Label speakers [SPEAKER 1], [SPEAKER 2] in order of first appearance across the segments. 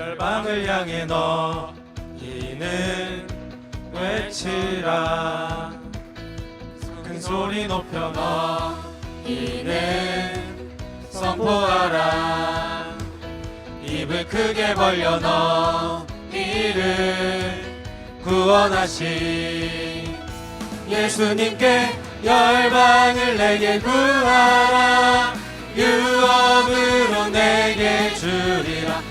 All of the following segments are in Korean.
[SPEAKER 1] 열방을 향해 너희는 외치라. 큰 소리 높여 너희는 선포하라. 입을 크게 벌려 너희를 구원하신 예수님께 열방을 내게 구하라. 유업으로 내게 주리라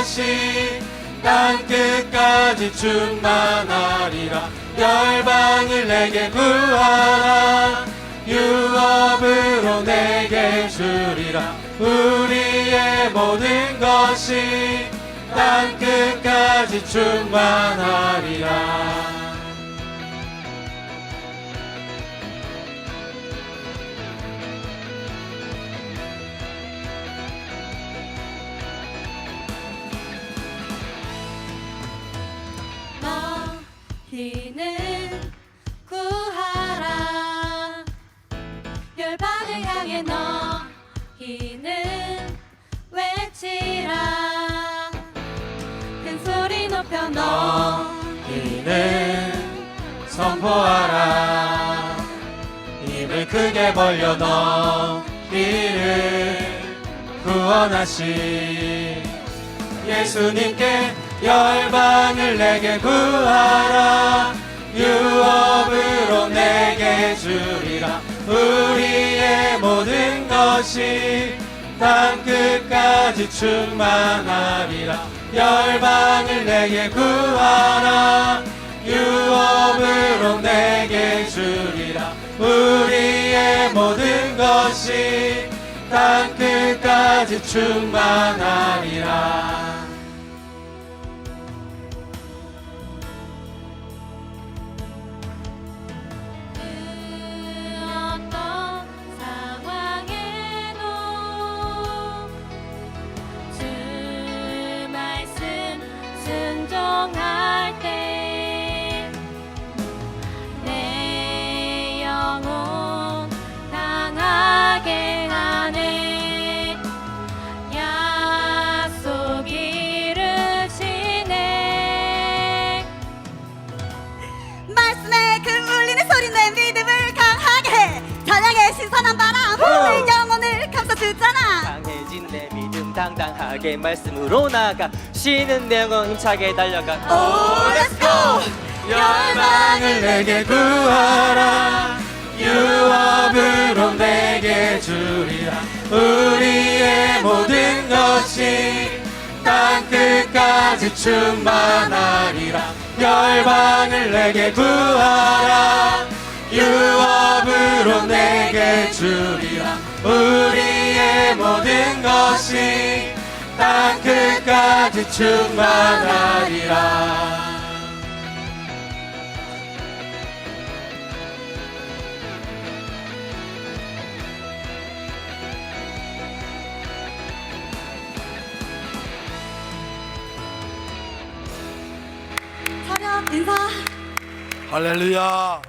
[SPEAKER 1] 것이 땅 끝까지 충만하리라. 열방을 내게 구하라. 유업으로 내게 주리라. 우리의 모든 것이 땅 끝까지 충만하리라
[SPEAKER 2] 희는 구하라. 열방을 향해 너희는 외치라. 큰 소리 높여
[SPEAKER 1] 너희는 선포하라. 입을 크게 벌려 너희를 구원하신 예수님께 열방을 내게 구하라. 유업으로 내게 주리라. 우리의 모든 것이 땅 끝까지 충만하리라. 열방을 내게 구하라. 유업으로 내게 주리라. 우리의 모든 것이 땅 끝까지 충만하리라
[SPEAKER 3] 음
[SPEAKER 4] 당당하게 말씀으로 나가 쉬는 내 영혼 힘차게 달려가.
[SPEAKER 3] 오 렛츠고
[SPEAKER 1] 열방을 내게 구하라 유업으로 내게 주리라. 우리의 모든 것이 땅 끝까지 충만하리라. 열방을 내게 구하라. 유업으로 내게 주리라. 우리의 모든 것이 땅 끝까지 충만하리라
[SPEAKER 3] 인사
[SPEAKER 5] 할렐루야.